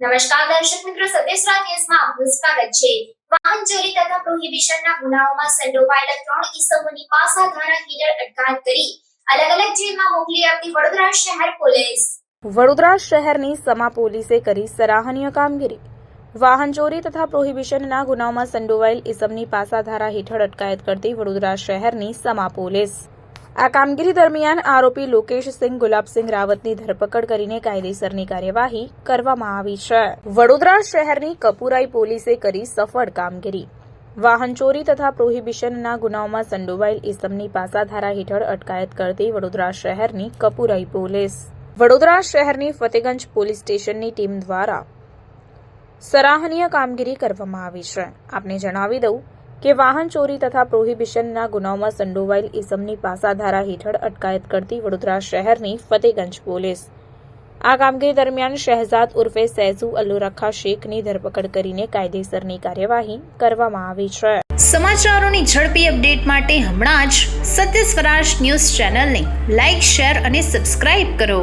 નમસ્કાર દર્શક મિત્રો સત્યસરા ન્યૂઝમાં આપનું સ્વાગત છે. વાહન ચોરી તથા પ્રોહિબિશનના ગુનાઓમાં સંડોવાયેલા ત્રણ ઈસમોની પાસા ધારા હેઠળ અટકાયત કરી. અલગ અલગ જેલમાં મોકલી આપતી વડોદરા શહેર પોલીસ. વડોદરા શહેરની સમા પોલીસે કરી સરાહનીય કામગીરી. વાહન ચોરી તથા પ્રોહિબિશનના ગુનાઓમાં સંડોવાયેલ ઇસમની પાસાધારા હેઠળ અટકાયત કરતી વડોદરા શહેરની સમા પોલીસ. આ કામગીરી દરમિયાન આરોપી લોકેશસિંહ ગુલાબસિંહ રાવતની ધરપકડ કરીને કાયદેસરની કાર્યવાહી કરવામાં આવી છે. વડોદરા શહેરની કપુરાઈ પોલીસે કરી સફળ કામગીરી. વાહન ચોરી તથા પ્રોહિબિશનના ગુનાઓમાં સંડોવાયેલ ઇસમની પાસાધારા હેઠળ અટકાયત કરતી વડોદરા શહેરની કપુરાઈ પોલીસ. વડોદરા શહેરની ફતેગંજ પોલીસ સ્ટેશનની ટીમ દ્વારા સરાહનીય કામગીરી કરવામાં આવી છે. આપને જણાવી દઉં કે વાહન ચોરી તથા પ્રોહિબિશનના ગુનાઓમાં સંડોવાયેલ ઇસમની પાસાધારા હેઠળ અટકાયત કરતી વડોદરા શહેરની ફતેગંજ પોલીસ. આ કામગીરી દરમિયાન શહેજાદ ઉર્ફે સૈઝુ અલ્લુરખા શેખની ધરપકડ કરીને કાયદેસરની કાર્યવાહી કરવામાં આવી છે. સમાચારોની ઝડપી અપડેટ માટે હમણાં જ સત્ય સ્વરાજ ન્યૂઝ ચેનલને લાઇક શેર અને સબસ્ક્રાઇબ કરો.